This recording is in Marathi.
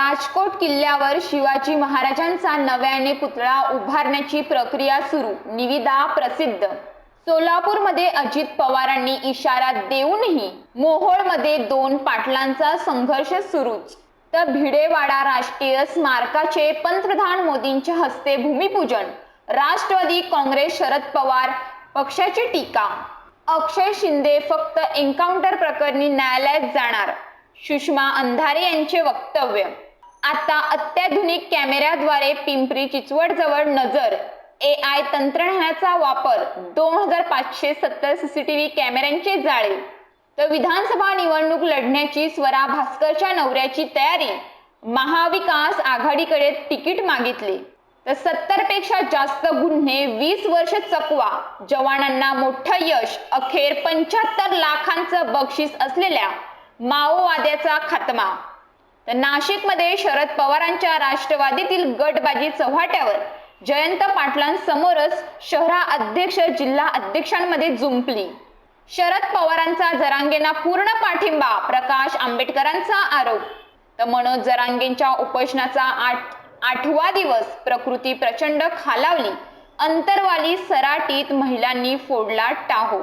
राजकोट किल्ल्यावर शिवाजी महाराजांचा नव्याने पुतळा उभारण्याची प्रक्रिया सुरू. निविदा प्रसिद्ध. सोलापूरमध्ये अजित पवारांनी इशारा देऊनही मोहोळमध्ये दोन पाटलांचा संघर्ष सुरूच. तर भिडेवाडा राष्ट्रीय स्मारकाचे पंतप्रधान मोदींच्या हस्ते भूमिपूजन. राष्ट्रवादी काँग्रेस शरद पवार पक्षाची टीका. अक्षय शिंदे फक्त एन्काउंटर प्रकरणी न्यायालयात जाणार. सुषमा अंधारे यांचे वक्तव्य. आता अत्याधुनिक कॅमेऱ्याद्वारे पिंपरी चिंचवड नजर ए आय तंत्रज्ञानाचा वापर दोन हजार पाचशे सत्तर सीसीटीव्ही कॅमेऱ्यांचे जाळे. तर विधानसभा निवडणूक लढण्याची स्वरा भास्करच्या नवऱ्याची तयारी. महाविकास आघाडीकडे तिकीट मागितले. तर सत्तरपेक्षा जास्त गुन्हे वीस वर्ष चकवा. जवानांना मोठं यश अखेर पंच्याहत्तर लाखांचं बक्षीस असलेल्या माओवाद्याचा खात्मा. तर नाशिकमध्ये शरद पवारांच्या राष्ट्रवादीतील गटबाजी चव्हाट्यावर जयंत पाटलांसमोरच शहरा अध्यक्ष जिल्हा अध्यक्षांमध्ये जुंपली. शरद पवारांचा जरांगेंना पूर्ण पाठिंबा प्रकाश आंबेडकरांचा आरोप. तर मनोज जरांगेंच्या उपोषणाचा आठ आठवा दिवस प्रकृती प्रचंड खालावली. अंतरवाली सराटीत महिलांनी फोडला टाहो.